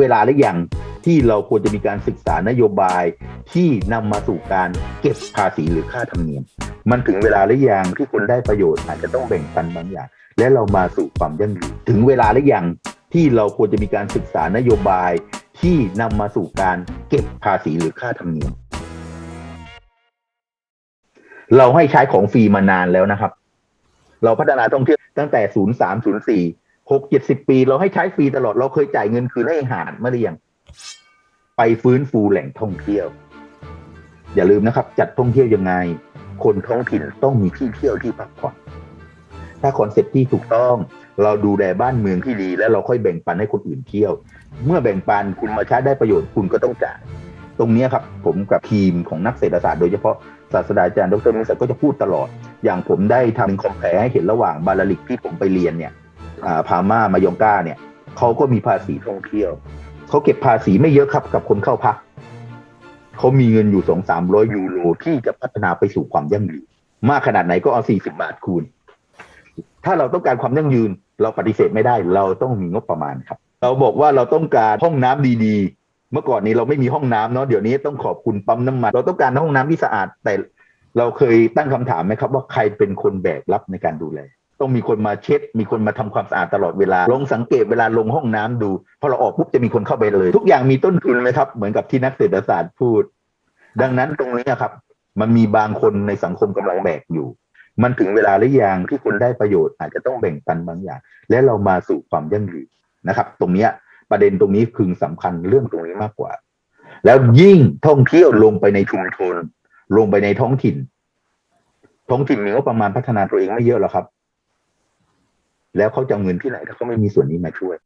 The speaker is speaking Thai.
เวลาหรือยังที่เราควรจะมีการศึกษานโยบายที่นำมาสู่การเก็บภาษีหรือค่าธรรมเนียม มันถึงเวลาหรือยังที่คนได้ประโยชน์อาจจะต้องแบ่งปันบางอย่าง และเรามาสู่ความยั่งยืนถึงเวลาหรือยังที่เราควรจะมีการศึกษานโยบายที่นำมาสู่การเก็บภาษีหรือค่าธรรมเนียม เราให้ใช้ของฟรีมานานแล้วนะครับ เราพัฒนาท่องเที่ยวตั้งแต่ 03 04 6 70ปี เราให้ใช้ฟรีตลอดเราเคยจ่ายเงินคืนให้หาดมื่อหรือยังไปฟื้นฟูแหล่งท่องเที่ยว อย่าลืมนะครับ จัดท่องเที่ยวยังไง คนท้องถิ่นต้องมีที่เที่ยวที่พักผ่อนถ้าคอนเซ็ปต์ที่ถูกต้อง เราดูแลบ้านเมืองที่ดี แล้วเราค่อยแบ่งปันให้คนอื่นเที่ยว เมื่อแบ่งปันคุณมาใช้ได้ประโยชน์คุณก็ต้องจ่ายตรงนี้ครับ ผมกับทีมของนักเศรษฐศาสตร์โดยเฉพาะศาสตราจารย์ดรมิสักก็จะพูดตลอด อย่างผมได้ทำคอมแพรให้เห็นระหว่างบาลลิกที่ผมไปเรียนเนี่ย พาม่ามายองกาเนี่ยเขาก็มีภาษีท่องเที่ยวเขาเก็บภาษีไม่เยอะครับกับคนเข้าพักเขามีเงินอยู่สองสามร้อยยูโรที่จะพัฒนาไปสู่ความยั่งยืนมากขนาดไหนก็เอาสี่สิบาทคูณ ถ้าเราต้องการความยั่งยืน เราปฏิเสธไม่ได้ เราต้องมีงบประมาณครับ เราบอกว่าเราต้องการห้องน้ำดีๆ เมื่อก่อนนี้เราไม่มีห้องน้ำเนาะเดี๋ยวนี้ต้องขอบคุณปั๊มน้ำมัน เราต้องการห้องน้ำที่สะอาดแต่เราเคยตั้งคำถามไหมครับ ว่าใครเป็นคนแบกรับในการดูแล ต้องมีคนมาเช็ด มีคนมาทำความสะอาดตลอดเวลา ลองสังเกตเวลาลงห้องน้ำดู พอเราออกปุ๊บจะมีคนเข้าไปเลย ทุกอย่างมีต้นทุนไหมครับ เหมือนกับที่นักเศรษฐศาสตร์พูด ดังนั้นตรงนี้ครับ มันมีบางคนในสังคมกำลังแบกอยู่ มันถึงเวลาหรือยังที่คนได้ประโยชน์อาจจะต้องแบ่งปันบางอย่าง และเรามาสู่ความยั่งยืนนะครับ ตรงเนี้ยประเด็นตรงนี้คือสำคัญเรื่องตรงนี้มากกว่า แล้วยิ่งท่องเที่ยวลงไปในชุมชนลงไปในท้องถิ่น ท้องถิ่นมีงบประมาณพัฒนาตัวเองไม่เยอะหรอกครับ แล้วเขาจะเอาเงินที่ไหนถ้าเขาไม่มีส่วนนี้มาช่วย